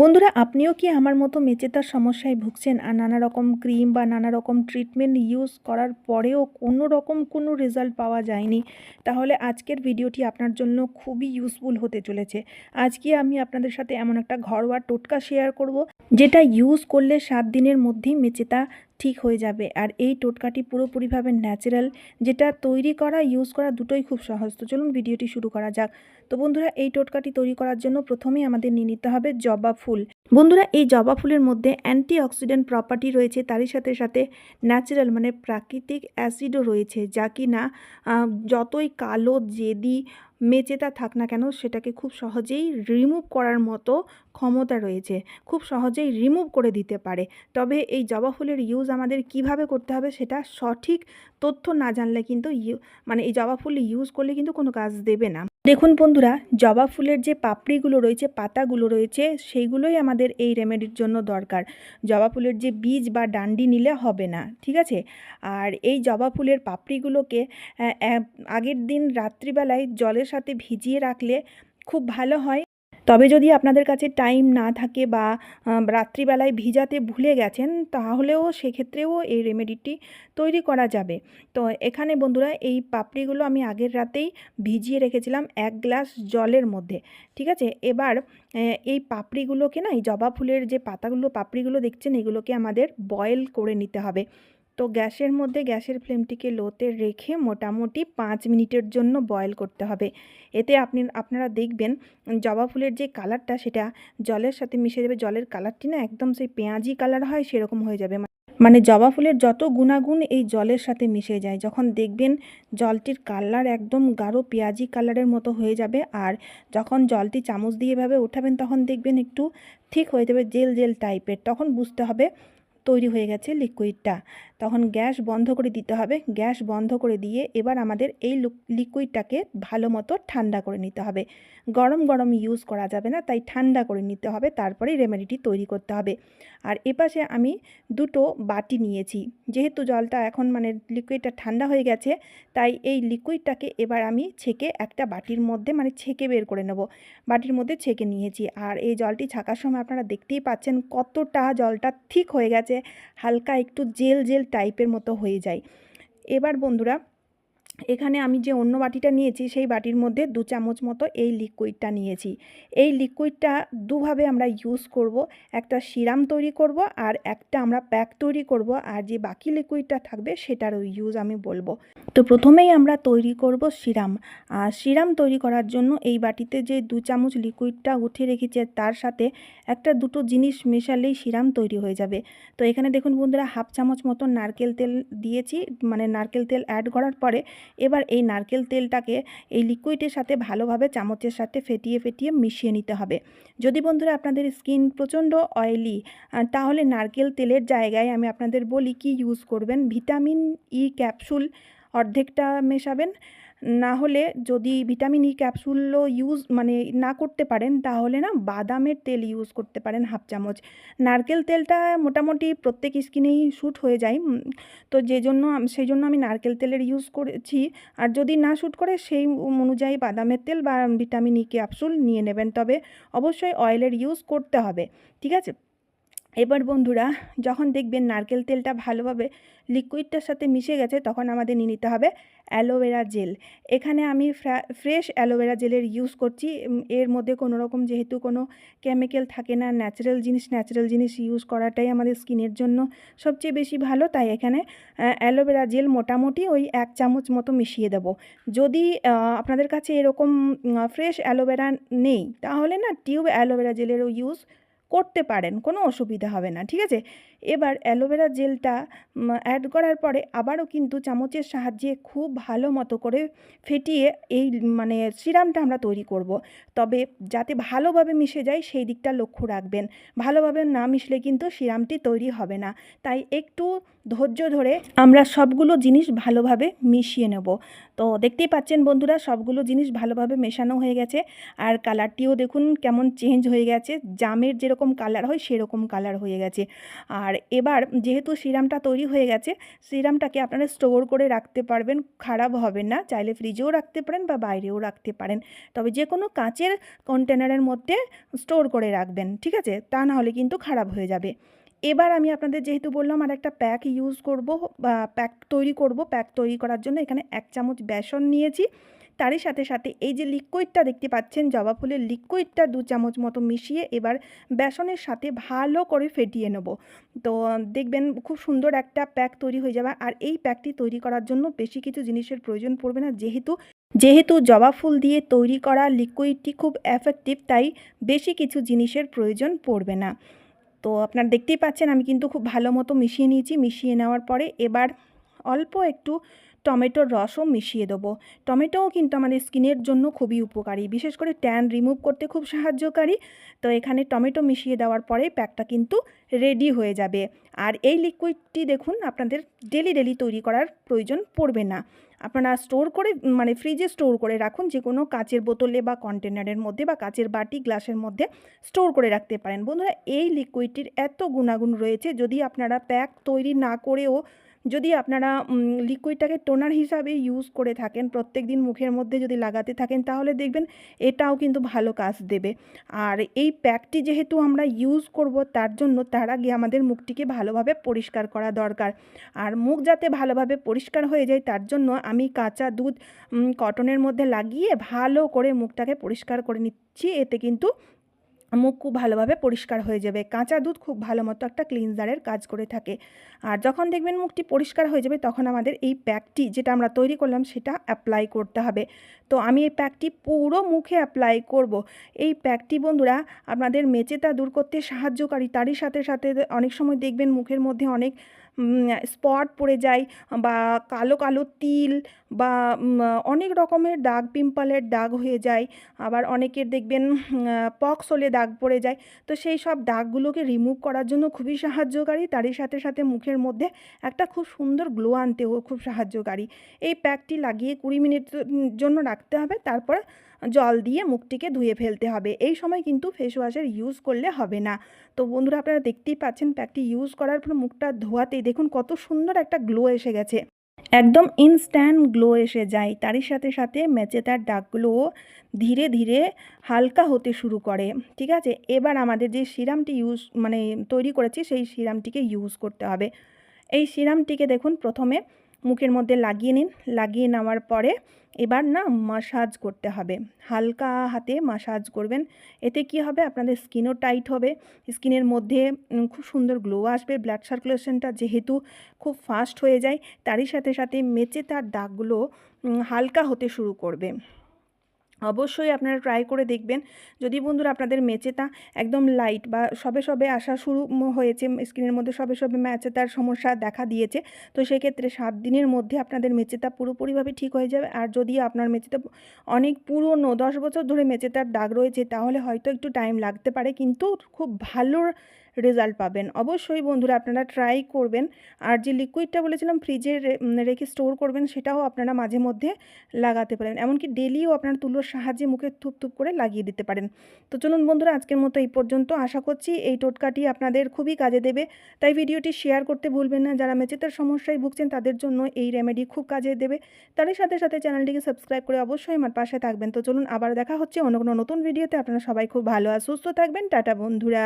বন্ধুরা, আপনিও কি আমার মতো মেচেতার সমস্যায় ভুগছেন আর নানা রকম ক্রিম বা নানা রকম ট্রিটমেন্ট ইউজ করার পরেও কোনো রকম কোনো রেজাল্ট পাওয়া যায়নি? তাহলে আজকের ভিডিওটি আপনার জন্য খুবই ইউজফুল হতে চলেছে। আজকে আমি আপনাদের সাথে এমন একটা ঘরোয়া টোটকা শেয়ার করব, যেটা ইউজ করলে সাত দিনের মধ্যেই মেচেতা ঠিক হয়ে যাবে। আর এই টোটকাটি পুরোপুরিভাবে ন্যাচারাল যেটা তৈরি করা ইউজ করা দুটোই খুব সহজ। তো চলুন ভিডিওটি শুরু করা যাক। তো বন্ধুরা, এই টোটকাটি তৈরি করার জন্য প্রথমেই আমাদের নিয়ে নিতে হবে জবা ফুল। বন্ধুরা, এই জবা ফুলের মধ্যে অ্যান্টি অক্সিডেন্ট প্রপার্টি রয়েছে। তারই সাথে সাথে ন্যাচারাল মানে প্রাকৃতিক অ্যাসিডও রয়েছে। যা কি না যতই কালো, জেদি মেচেতা থাক না কেন, সেটাকে খুব সহজেই রিমুভ করার মতো ক্ষমতা রয়েছে। খুব সহজেই রিমুভ করে দিতে পারে। তবে এই জবা ফুলের ইউজ আমাদের কীভাবে করতে হবে সেটা সঠিক তথ্য না জানলে কিন্তু মানে এই জবা ফুল ইউজ করলে কিন্তু কোনো কাজ দেবে না। দেখুন বন্ধুরা, জবা ফুলের যে পাপড়িগুলো রয়েছে, পাতাগুলো রয়েছে, সেইগুলোই আমাদের এই রেমেডির জন্য দরকার। জবা ফুলের যে বীজ বা ডান্ডি নিলে হবে না, ঠিক আছে? আর এই জবা ফুলের পাপড়িগুলোকে আগের দিন রাত্রিবেলায় জলের সাথে ভিজিয়ে রাখলে খুব ভালো হয়। তবে যদি আপনাদের কাছে টাইম না থাকে বা রাত্রিবেলায় ভিজাতে ভুলে গেছেন, তাহলেও সেক্ষেত্রেও এই রেমেডিটি তৈরি করা যাবে। তো এখানে বন্ধুরা, এই পাপড়িগুলো আমি আগের রাতেই ভিজিয়ে রেখেছিলাম এক গ্লাস জলের মধ্যে, ঠিক আছে? এবার এই পাপড়িগুলোকে না, এই জবা ফুলের যে পাতাগুলো, পাপড়িগুলো দেখছেন, এগুলোকে আমাদের বয়েল করে নিতে হবে। তো গ্যাসের মধ্যে গ্যাসের ফ্লেমটিকে লোতে রেখে মোটামুটি পাঁচ মিনিটের জন্য বয়েল করতে হবে। এতে আপনি, আপনারা দেখবেন জবা ফুলের যে কালারটা সেটা জলের সাথে মিশে যাবে। জলের কালারটি না একদম সেই পেঁয়াজি কালার হয়, সেরকম হয়ে যাবে। মানে জবা ফুলের যত গুণাগুণ এই জলের সাথে মিশে যায়। যখন দেখবেন জলটির কালার একদম গাঢ় পেঁয়াজি কালারের মতো হয়ে যাবে আর যখন জলটি চামচ দিয়ে এভাবে উঠাবেন তখন দেখবেন একটু ঠিক হয়ে যাবে, জেল জেল টাইপের তখন বুঝতে হবে তৈরি হয়ে গেছে লিকুইডটা তখন গ্যাস বন্ধ করে দিতে হবে। গ্যাস বন্ধ করে দিয়ে এবার আমাদের এই লুক- লিকুইডটাকে ভালো মতো ঠান্ডা করে নিতে হবে। গরম গরম ইউজ করা যাবে না, তাই ঠান্ডা করে নিতে হবে, তারপরেই রেমেডিটি তৈরি করতে হবে। আর এপাশে আমি দুটো বাটি নিয়েছি। যেহেতু জলটা এখন মানে লিকুইডটা ঠান্ডা হয়ে গেছে, তাই এই লিকুইডটাকে এবার আমি ছেঁকে একটা বাটির মধ্যে মানে ছেঁকে বের করে নেব। বাটির মধ্যে ছেঁকে নিয়েছি। আর এই জলটি ছাকার সময় আপনারা দেখতেই পাচ্ছেন কতটা জলটা ঠিক হয়ে গেছে। হালকা একটু জেল জেল টাইপের মতো হয়ে যায়। এবার বন্ধুরা এখানে আমি যে অন্য বাটিটা নিয়েছি, সেই বাটির মধ্যে দু চামচ মতো এই লিকুইডটা নিয়েছি। এই লিকুইডটা দুভাবে আমরা ইউজ করব, একটা সিরাম তৈরি করব আর একটা আমরা প্যাক তৈরি করব আর যে বাকি লিকুইডটা থাকবে সেটারও ইউজ আমি বলব। তো প্রথমেই আমরা তৈরি করব সিরাম। আর সিরাম তৈরি করার জন্য এই বাটিতে যে দু চামচ লিকুইডটা উঠে রেখেছে তার সাথে একটা দুটো জিনিস মেশালেই সিরাম তৈরি হয়ে যাবে। তো এখানে দেখুন বন্ধুরা, হাফ চামচ মতো নারকেল তেল দিয়েছি। মানে নারকেল তেল অ্যাড করার পরে এবার এই নারকেল তেলটাকে এই লিকুইডের সাথে ভালোভাবে চামচের সাথে ফেটিয়ে ফেটিয়ে মিশিয়ে নিতে হবে। যদি বন্ধুরা আপনাদের স্কিন প্রচণ্ড অয়েলি তাহলে নারকেল তেলের জায়গায় আমি আপনাদের বলি কি ইউজ করবেন। ভিটামিন ই ক্যাপসুল অর্ধেকটা মেশাবেন না হলে যদি ভিটামিন ই ক্যাপসুলও ইউজ মানে না করতে পারেন, তাহলে না বাদামের তেল ইউজ করতে পারেন হাফ চামচ। নারকেল তেলটা মোটামুটি প্রত্যেক স্কিনেই শ্যুট হয়ে যায় তো যে জন্য সেই জন্য আমি নারকেল তেলের ইউজ করেছি। আর যদি না শ্যুট করে, সেই অনুযায়ী বাদামের তেল বা ভিটামিন ই ক্যাপসুল নিয়ে নেবেন। তবে অবশ্যই অয়েলের ইউজ করতে হবে, ঠিক আছে? এবার বন্ধুরা, যখন দেখবেন নারকেল তেলটা ভালোভাবে লিকুইডটার সাথে মিশে গেছে, তখন আমাদের নিয়ে নিতে হবে অ্যালোভেরা জেল। এখানে আমি ফ্রেশ অ্যালোভেরা জেলের ইউজ করছি। এর মধ্যে কোনো রকম যেহেতু কোনো কেমিক্যাল থাকে না ন্যাচারাল জিনিস ন্যাচারাল জিনিস ইউজ করাটাই আমাদের স্কিনের জন্য সবচেয়ে বেশি ভালো। তাই এখানে অ্যালোভেরা জেল মোটামুটি ওই এক চামচ মতো মিশিয়ে দেব। যদি আপনাদের কাছে এরকম ফ্রেশ অ্যালোভেরা নেই, তাহলে না টিউব অ্যালোভেরা জেলেরও ইউজ করতে পারেন, কোনো অসুবিধা হবে না, ঠিক আছে? এবার অ্যালোভেরা জেলটা অ্যাড করার পরে আবারও কিন্তু চামচের সাহায্যে খুব ভালো মতো করে ফেটিয়ে এই মানে সিরামটা আমরা তৈরি করব। তবে যাতে ভালোভাবে মিশে যায় সেই দিকটা লক্ষ্য রাখবেন। ভালোভাবে না মিশলে কিন্তু সিরামটি তৈরি হবে না। তাই একটু ধৈর্য ধরে আমরা সবগুলো জিনিস ভালোভাবে মিশিয়ে নেব। তো দেখতেই পাচ্ছেন বন্ধুরা, সবগুলো জিনিস ভালোভাবে মেশানো হয়ে গেছে। আর কালারটিও দেখুন কেমন চেঞ্জ হয়ে গেছে। জামের যেরকম কালার হয়, সেরকম কালার হয়ে গেছে। আর এবার যেহেতু সিরামটা তৈরি হয়ে গেছে, সিরামটাকে আপনারা স্টোর করে রাখতে পারবেন। খারাপ হবে না, চাইলে ফ্রিজেও রাখতে পারেন বা বাইরেও রাখতে পারেন। তবে যে কোনো কাঁচের কন্টেনারের মধ্যে স্টোর করে রাখবেন, ঠিক আছে? তা না হলে কিন্তু খারাপ হয়ে যাবে। এবার আমি আপনাদের যেহেতু বললাম আর একটা প্যাক ইউজ করব, বা প্যাক তৈরি করব প্যাক তৈরি করার জন্য এখানে এক চামচ বেসন নিয়েছি। তারই সাথে সাথে এই যে লিকুইডটা দেখতে পাচ্ছেন, জবা ফুলের লিকুইডটা দু চামচ মতো মিশিয়ে এবার বেসনের সাথে ভালো করে ফেটিয়ে নেব। তো দেখবেন খুব সুন্দর একটা প্যাক তৈরি হয়ে যাবে। আর এই প্যাকটি তৈরি করার জন্য বেশি কিছু জিনিসের প্রয়োজন পড়বে না। যেহেতু যেহেতু জবা ফুল দিয়ে তৈরি করা লিকুইডটি খুব এফেক্টিভ তাই বেশি কিছু জিনিসের প্রয়োজন পড়বে না। তো আপনার দেখতেই পাচ্ছেন আমি কিন্তু খুব ভালো মতো মিশিয়ে নিয়েছি। মিশিয়ে নেওয়ার পরে এবার অল্প একটু টমেটোর রসও মিশিয়ে দেবো। টমেটোও কিন্তু আমাদের স্কিনের জন্য খুবই উপকারী। বিশেষ করে ট্যান রিমুভ করতে খুব সাহায্যকারী। তো এখানে টমেটো মিশিয়ে দেওয়ার পরে প্যাকটা কিন্তু রেডি হয়ে যাবে। আর এই লিকুইডটি দেখুন, আপনাদের ডেলি ডেলি তৈরি করার প্রয়োজন পড়বে না। আপনারা স্টোর করে মানে ফ্রিজে স্টোর করে রাখুন, যে কোনো কাচের বোতলে বা কন্টেনারের মধ্যে বা কাচের বাটি, গ্লাসের মধ্যে স্টোর করে রাখতে পারেন। বন্ধুরা, এই লিকুইডটির এত গুণাগুণ রয়েছে, যদি আপনারা প্যাক তৈরি না করেও যদি আপনারা লিকুইডটাকে টোনার হিসাবে ইউজ করে থাকেন, প্রত্যেক দিন মুখের মধ্যে যদি লাগাতে থাকেন, তাহলে দেখবেন এটাও কিন্তু ভালো কাজ দেবে। আর এই প্যাকটি যেহেতু আমরা ইউজ করব, তার জন্য তার আগে আমাদের মুখটিকে ভালোভাবে পরিষ্কার করা দরকার। আর মুখ যাতে ভালোভাবে পরিষ্কার হয়ে যায়, তার জন্য আমি কাঁচা দুধ কটনের মধ্যে লাগিয়ে ভালো করে মুখটাকে পরিষ্কার করে নিচ্ছি। এতে কিন্তু মুখ খুব ভালোভাবে পরিষ্কার হয়ে যাবে। কাঁচা দুধ খুব ভালো মতো একটা ক্লিনজারের কাজ করে থাকে। আর যখন দেখবেন মুখটি পরিষ্কার হয়ে যাবে, তখন আমাদের এই প্যাকটি যেটা আমরা তৈরি করলাম, সেটা অ্যাপ্লাই করতে হবে। তো আমি এই প্যাকটি পুরো মুখে অ্যাপ্লাই করব। এই প্যাকটি বন্ধুরা, আপনাদের মেচেতা দূর করতে সাহায্যকারী, তারই সাথে সাথে অনেক সময় দেখবেন মুখের মধ্যে অনেক স্পট পড়ে যায় বা কালো কালো তিল বা অনেক রকমের দাগ পিম্পলের দাগ হয়ে যায়। আবার অনেকের দেখবেন পক্স হলে দাগ পড়ে যায়। তো সেই সব দাগগুলোকে রিমুভ করার জন্য খুবই সাহায্যকারী। তারই সাথে সাথে মুখের মধ্যে একটা খুব সুন্দর গ্লো আনতেও খুব সাহায্যকারী। এই প্যাকটি লাগিয়ে কুড়ি মিনিটের জন্য রাখতে হবে। তারপর জল দিয়ে মুখটিকে ধুয়ে ফেলতে হবে। এই সময় কিন্তু ফেস ওয়াশের ইউজ করলে হবে না। তো বন্ধুরা, আপনারা দেখতেই পাচ্ছেন, প্যাকটি ইউজ করার পর মুখটা ধোয়াতেই দেখুন কত সুন্দর একটা গ্লো এসে গেছে। একদম ইনস্ট্যান্ট গ্লো এসে যায়। তারই সাথে সাথে ম্যাচে তার দাগগুলো ধীরে ধীরে হালকা হতে শুরু করে, ঠিক আছে? এবার আমাদের যে সিরামটি ইউজ মানে তৈরি করেছি, সেই সিরামটিকে ইউজ করতে হবে। এই সিরামটিকে দেখুন প্রথমে মুখের মধ্যে লাগিয়ে নিন। লাগিয়ে নেওয়ার পরে এবার না মাসাজ করতে হবে। হালকা হাতে মাসাজ করবেন। এতে কি হবে? আপনাদের স্কিনও টাইট হবে। স্কিনের মধ্যে খুব সুন্দর গ্লো আসবে। ব্লাড সার্কুলেশনটা যেহেতু খুব ফাস্ট হয়ে যায়, তারই সাথে সাথে মেচে তার দাগগুলো হালকা হতে শুরু করবে। অবশ্যই আপনারা ট্রাই করে দেখবেন। যদি বন্ধুরা আপনাদের মেচেতা একদম লাইট বা সবে সবে আসা শুরু হয়েছে স্কিনের মধ্যে সবে সবে মেচেতার সমস্যা দেখা দিয়েছে, তো সেক্ষেত্রে সাত দিনের মধ্যে আপনাদের মেচেতা পুরোপুরিভাবে ঠিক হয়ে যাবে। আর যদি আপনার মেচেতা অনেক পুরনো, দশ বছর ধরে মেচেতার দাগ রয়েছে, তাহলে হয়তো একটু টাইম লাগতে পারে। কিন্তু খুব ভালো রেজাল্ট পাবেন। অবশ্যই বন্ধুরা আপনারা ট্রাই করবেন। আর যে লিকুইডটা বলেছিলাম ফ্রিজে রেখে স্টোর করবেন, সেটাও আপনারা মাঝে মধ্যে লাগাতে পারেন। এমনকি ডেলিও আপনারা তুলোর সাহায্যে মুখে থুপ থুপ করে লাগিয়ে দিতে পারেন। তো চলুন বন্ধুরা, আজকের মতো এই পর্যন্ত আশা করছি এই টোটকাটি আপনাদের খুবই কাজে দেবে। তাই ভিডিওটি শেয়ার করতে ভুলবেন না। যারা মেচেতের সমস্যায় ভুগছেন, তাদের জন্য এই রেমেডি খুব কাজে দেবে। তারই সাথে সাথে চ্যানেলটিকে সাবস্ক্রাইব করে অবশ্যই আমার পাশে থাকবেন। তো চলুন আবার দেখা হচ্ছে অন্য কোনো নতুন ভিডিওতে আপনারা সবাই খুব ভালো আর সুস্থ থাকবেন। টাটা বন্ধুরা।